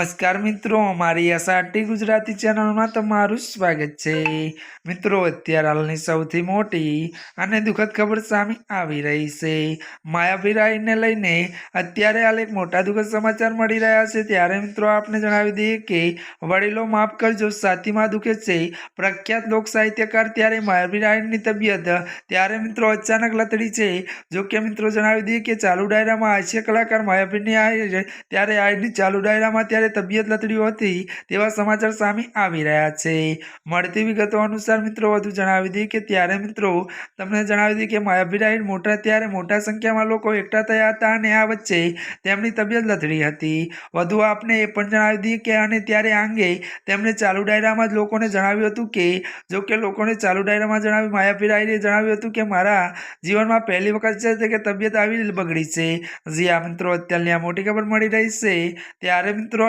નમસ્કાર મિત્રો, અમારી એસઆરટી ગુજરાતી ચેનલમાં તમારું સ્વાગત છે. મિત્રો, અત્યારે હાલની સૌથી મોટી અને દુઃખદ ખબર સામે આવી રહી છે. માયાભીરાઈને લઈને અત્યારે હાલ એક મોટા દુઃખદ સમાચાર મળી રહ્યા છે. ત્યારે મિત્રો, આપને જણાવી દઈએ કે વડીલો માફ કરજો, સાતીમાં દુઃખે છે. પ્રખ્યાત લોક સાહિત્યકાર ત્યારે માયાભીરાયની તબિયત. ત્યારે મિત્રો, અચાનક લથડી છે. જો કે મિત્રો, જણાવી દઈએ કે ચાલુ ડાયરામાં હાસ્ય કલાકાર માયાભીરની આ ત્યારે આઈની ચાલુ ડાયરામાં ત્યારે તબિયત લથડી હતી તેવા સમાચાર સામે આવી રહ્યા છે. મળતી વિગતો અનુસાર મિત્રો વધુ જણાવી દઈએ કે ત્યારે મિત્રો તમને જણાવી દઈએ કે માયાભીરાઈ મોટા ત્યારે મોટા સંખ્યામાં લોકો એકઠા થયા હતા અને આ વચ્ચે તેમની તબિયત લથડી હતી. વધુ આપને એ પણ જણાવી દઈએ કે અને ત્યારે આ અંગે તેમણે ચાલુ ડાયરામાં જ લોકોને જણાવ્યું હતું કે જો કે લોકોને ચાલુ ડાયરામાં જણાવ્યું માયાભીરાઈએ જણાવ્યું હતું કે મારા જીવનમાં પહેલી વખત છે કે તબિયત આવી બગડી છે. જી આ મિત્રો, અત્યારની આ મોટી ખબર મળી રહી છે. ત્યારે મિત્રો